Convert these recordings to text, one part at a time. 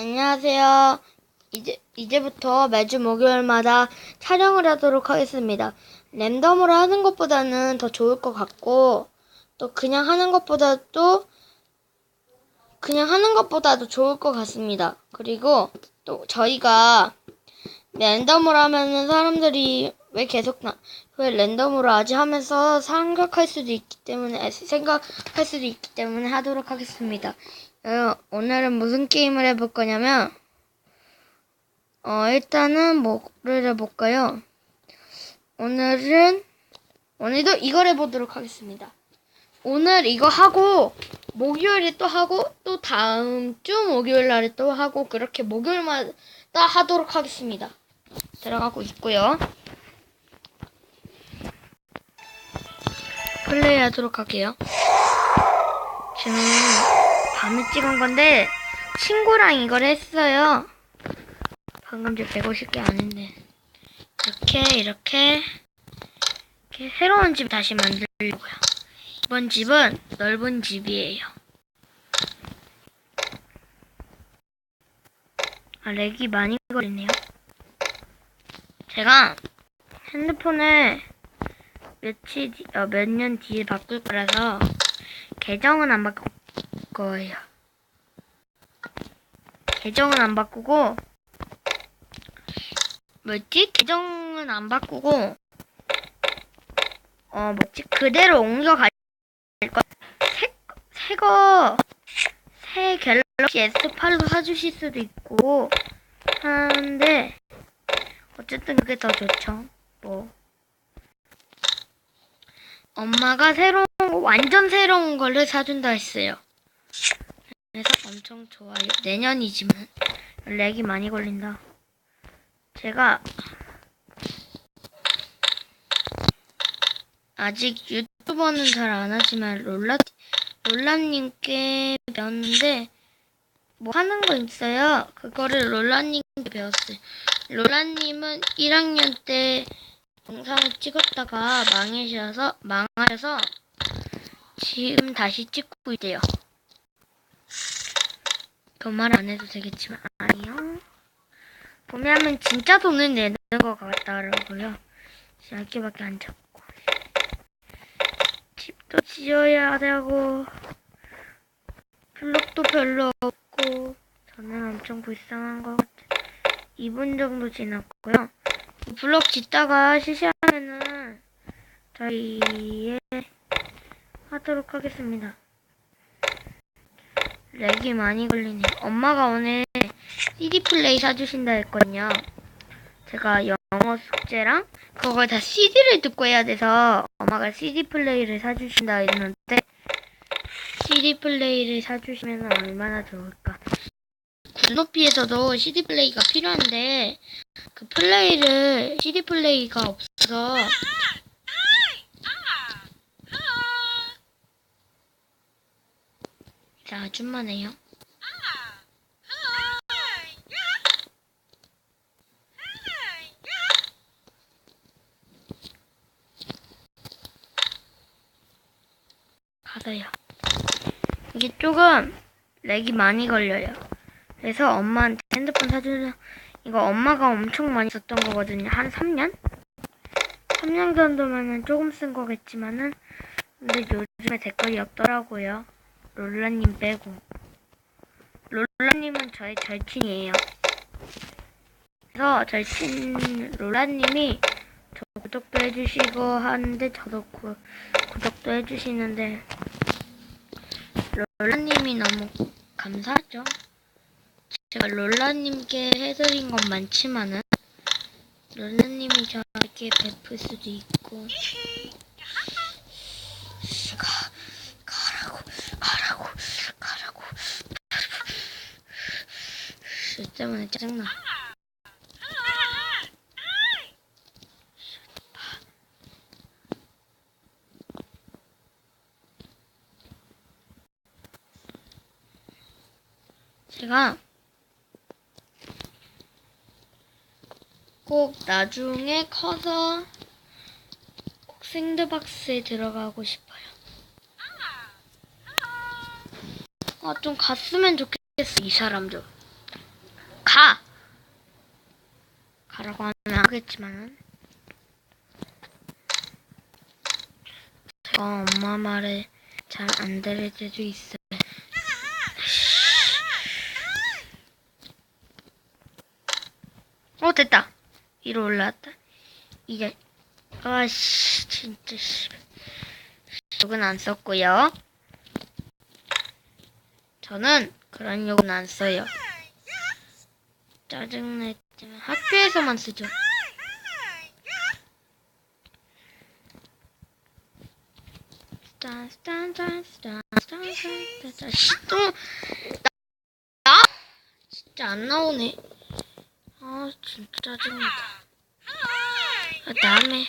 안녕하세요. 이제, 이제부터 매주 목요일마다 촬영을 하도록 하겠습니다. 랜덤으로 하는 것보다는 더 좋을 것 같고, 또 그냥 하는 것보다도, 그냥 하는 것보다도 좋을 것 같습니다. 그리고 또 저희가 랜덤으로 하면은 사람들이 왜 계속 나, 왜 랜덤으로 아직 하면서 생각할 수도 있기 때문에, 생각할 수도 있기 때문에 하도록 하겠습니다. 어, 오늘은 무슨 게임을 해볼 거냐면, 어, 일단은 뭐를 해볼까요? 오늘은, 오늘도 이걸 해보도록 하겠습니다. 오늘 이거 하고, 목요일에 또 하고, 또 다음 주 목요일 날에 또 하고, 그렇게 목요일마다 하도록 하겠습니다. 들어가고 있고요. 플레이 하도록 할게요. 지금 밤에 찍은 건데 친구랑 이걸 했어요. 방금 저 150개 아닌데 이렇게 이렇게 이렇게 새로운 집 다시 만들려고요. 이번 집은 넓은 집이에요. 아 렉이 많이 걸리네요. 제가 핸드폰을 며칠 뒤, 어, 몇 년 뒤에 바꿀 거라서 계정은 안 바꿀 거예요. 계정은 안 바꾸고 뭐지? 계정은 안 바꾸고 어 뭐지? 그대로 옮겨갈 거. 새, 새거 새 갤럭시 S8로 사주실 수도 있고 하는데 어쨌든 그게 더 좋죠. 뭐 엄마가 새로운 완전 새로운 거를 사준다 했어요. 그래서 엄청 좋아요. 내년이지만 렉이 많이 걸린다. 제가 아직 유튜버는 잘 안 하지만 롤라 롤라님께 배웠는데 뭐 하는 거 있어요. 그거를 롤라님께 배웠어요. 롤라님은 1학년 때 영상을 찍었다가 망하셔서 망하셔서 지금 다시 찍고 있대요. 그말안 해도 되겠지만 아니요. 보면은 진짜 돈을 내는 것 같더라고요. 얇게밖에 안 잡고 집도 지어야 되고 블록도 별로 없고 저는 엄청 불쌍한 것 같아요. 2분 정도 지났고요. 블록 짓다가 실시하면은 저희 하도록 하겠습니다. 렉이 많이 걸리네요. 엄마가 오늘 CD 플레이 사주신다 했거든요. 제가 영어 숙제랑 그걸 다 CD를 듣고 해야 돼서 엄마가 CD 플레이를 사주신다 했는데 CD 플레이를 사주시면 얼마나 좋을까. 군노피에서도 CD 플레이가 필요한데 그 플레이를 CD 플레이가 없어서 자 아줌마네요. 가서요. 이게 조금 렉이 많이 걸려요. 그래서 엄마한테 핸드폰 사주려 이거 엄마가 엄청 많이 썼던 거거든요. 한 3년? 3년 정도면은 조금 쓴 거겠지만은 근데 요즘에 댓글이 없더라고요. 롤라님 빼고. 롤라님은 저의 절친이에요. 그래서 절친 롤라님이 저 구독도 해주시고 하는데 저도 구, 구독도 해주시는데 롤라님이 너무 감사하죠. 제가 롤라님께 해드린 건 많지만은 롤라님이 저에게 베풀 수도 있고 가, 가라고 가라고 가라고 술 때문에 짜증나 제가 꼭 나중에 커서 꼭 샌드박스에 들어가고 싶어요. 아, 좀 갔으면 좋겠어, 이 사람들. 가! 가라고 하면 하겠지만은. 제가 엄마 말에 잘 안 들을 때도 있어요. 어, 됐다. 위로 올라왔다. 이제, 아씨, 진짜, 씨. 욕은 안 썼고요. 저는 그런 욕은 안 써요. 짜증냈지만 학교에서만 쓰죠. 짠짠짠짠짠짠짠 또 나, 나 진짜 안 나오네. 아 진짜 짜증나다. 아, 다음에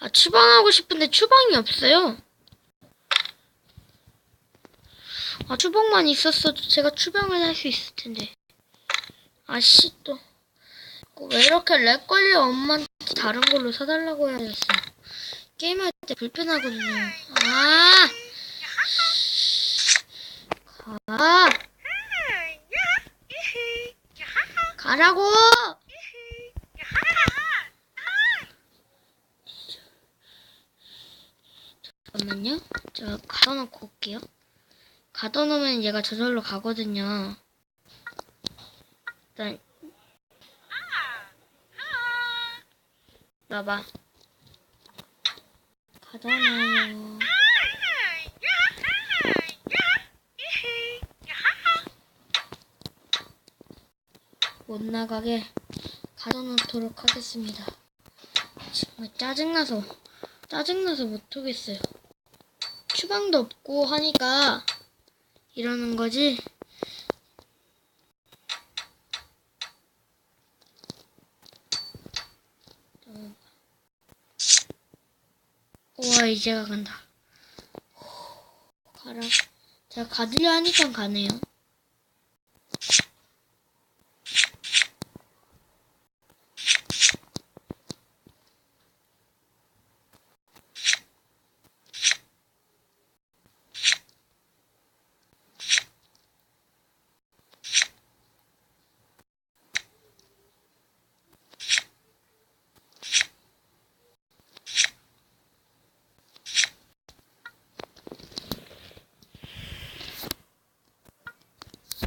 아 추방하고 싶은데 추방이 없어요. 아 추방만 있었어도 제가 추방을 할 수 있을 텐데. 아씨 또. 왜 이렇게 렉 걸려 엄마한테 다른 걸로 사달라고 해야 됐어. 게임할 때 불편하거든요. 아! 가! 가라고! 잠깐만요. 저 가둬놓고 올게요. 가둬놓으면 얘가 저절로 가거든요. 일단 봐봐. 가둬놔요. 못 나가게 가둬놓도록 하겠습니다. 정말 짜증나서 짜증나서 못하겠어요. 추방도 없고 하니까 이러는 거지. 이제가 간다. 가라. 제가 가두려 하니까 가네요.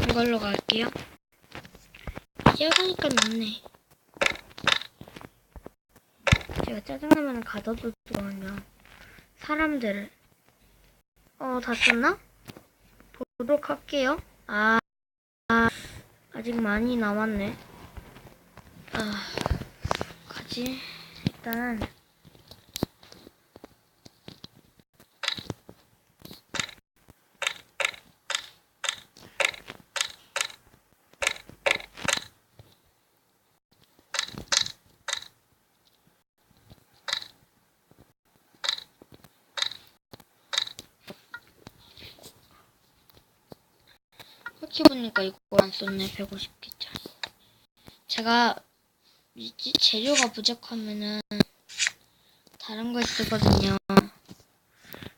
이걸로 갈게요. 가니까 낫네. 제가 짜증나면 가둬두거든요. 사람들을. 어, 다 썼나? 보도록 할게요. 아, 아, 아직 많이 남았네. 아, 가지. 일단은. 생각해보니까 이거 안 썼네. 150개짜리 제가? 재료가 부족하면은 다른 걸 쓰거든요.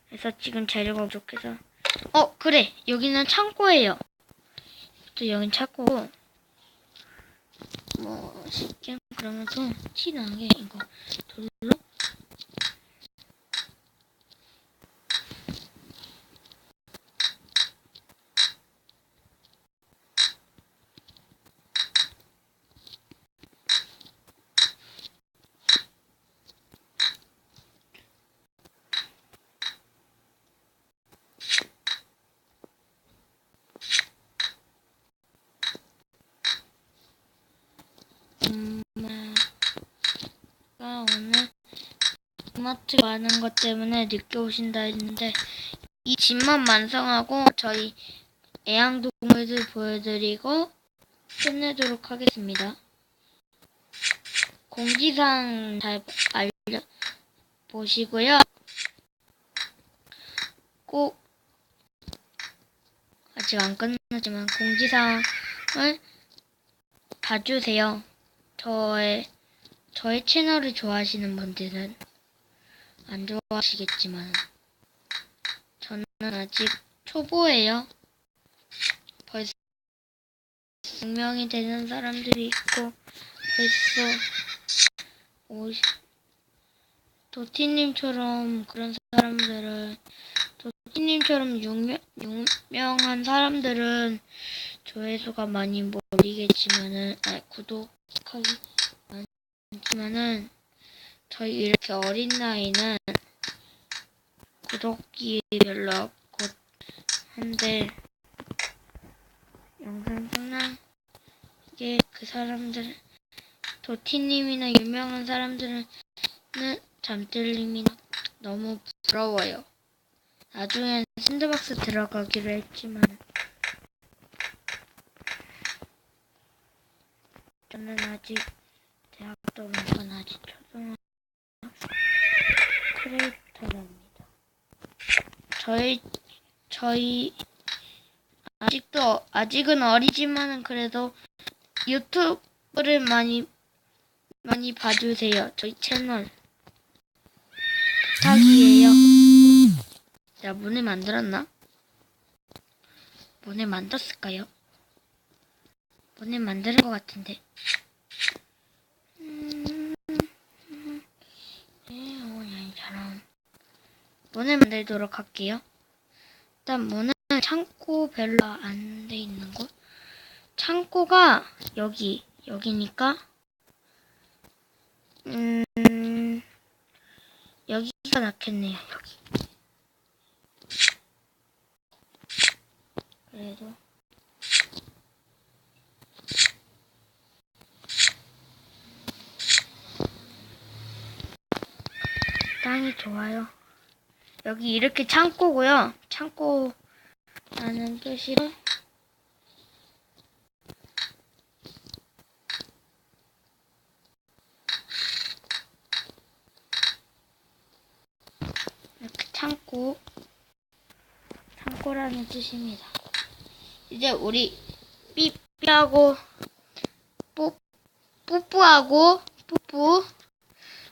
그래서 지금 재료가 부족해서. 어 그래. 여기는 창고예요. 또 여긴 창고고 뭐 쉽게 그러면서 티 나게 이거 돌로 엄마가 오늘 이마트 가는 것 때문에 늦게 오신다 했는데 이 집만 완성하고 저희 애완동물들 보여드리고 끝내도록 하겠습니다. 공지사항 잘 알려 보시고요. 꼭 아직 안 끝났지만 공지사항을 봐주세요. 저의 저의 채널을 좋아하시는 분들은 안 좋아하시겠지만 저는 아직 초보예요. 벌써 유명이 되는 사람들이 있고 벌써 도티님처럼 그런 사람들은 도티님처럼 유명, 유명한 사람들은 조회수가 많이 몰리겠지만은 아니 구독하기 많지만은 저희 이렇게 어린 나이는 구독이 별로 없고 한데 영상 상랑 이게 그 사람들 도티님이나 유명한 사람들은 잠들님이나 너무 부러워요. 나중엔 샌드박스 들어가기로 했지만 저는 아직 대학도 못 간 아직 초등학 크리에이터랍니다. 저희 저희 아직도 아직은 어리지만은 그래도 유튜브를 많이 많이 봐주세요. 저희 채널 부탁이에요. 야 문을 만들었나? 문을 만들었을까요? 문을 만드는 것 같은데. 음, 음, 예, 오늘처럼 문을 만들도록 할게요. 일단 문은 창고 별로 안 돼 있는 곳. 창고가 여기 여기니까 음 여기가 낫겠네요. 여기. 그래도 땅이 좋아요. 여기 이렇게 창고고요. 창고라는 뜻이로 이렇게 창고 창고라는 뜻입니다. 이제 우리 삐삐하고 뽀 뿌뿌하고 뿌뿌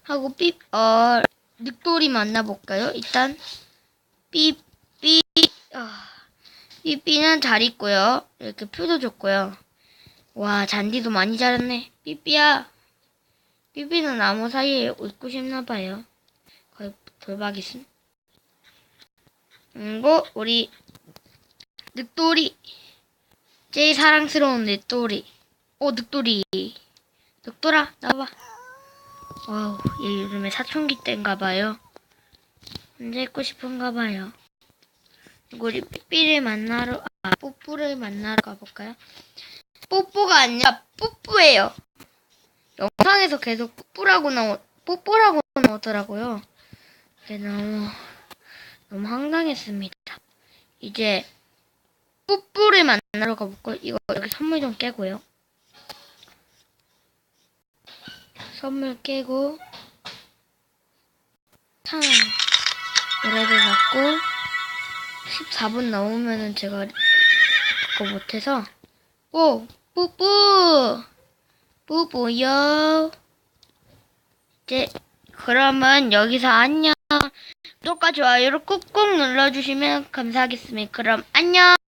하고 삐 어 늑돌이 만나볼까요? 일단 삐삐 아, 삐삐는 잘 있고요. 이렇게 표도 좋고요. 와 잔디도 많이 자랐네. 삐삐야. 삐삐는 나무 사이에 있고 싶나 봐요. 거의 돌박이순. 그리고 우리 늑돌이 제일 사랑스러운 늑돌이. 오 늑돌이. 늑돌아 나와봐. 와우 얘 요즘에 사춘기 때인가 봐요. 혼자 있고 싶은가 봐요. 우리 삐삐를 만나러 아 뽀뽀를 만나러 가볼까요? 뽀뽀가 아니라 뿌뿌예요. 영상에서 계속 뿌뿌라고 나오 뽀뽀라고 나오더라고요. 그게 너무 너무 황당했습니다. 이제 뿌뿌를 만나러 가볼까요? 이거 여기 선물 좀 깨고요. 선물 깨고 탕 노래를 받고 14분 넘으면은 제가 그거 못해서 오 뿌뿌! 뿌뿌요. 이제 그러면 여기서 안녕. 구독과 좋아요를 꾹꾹 눌러주시면 감사하겠습니다. 그럼 안녕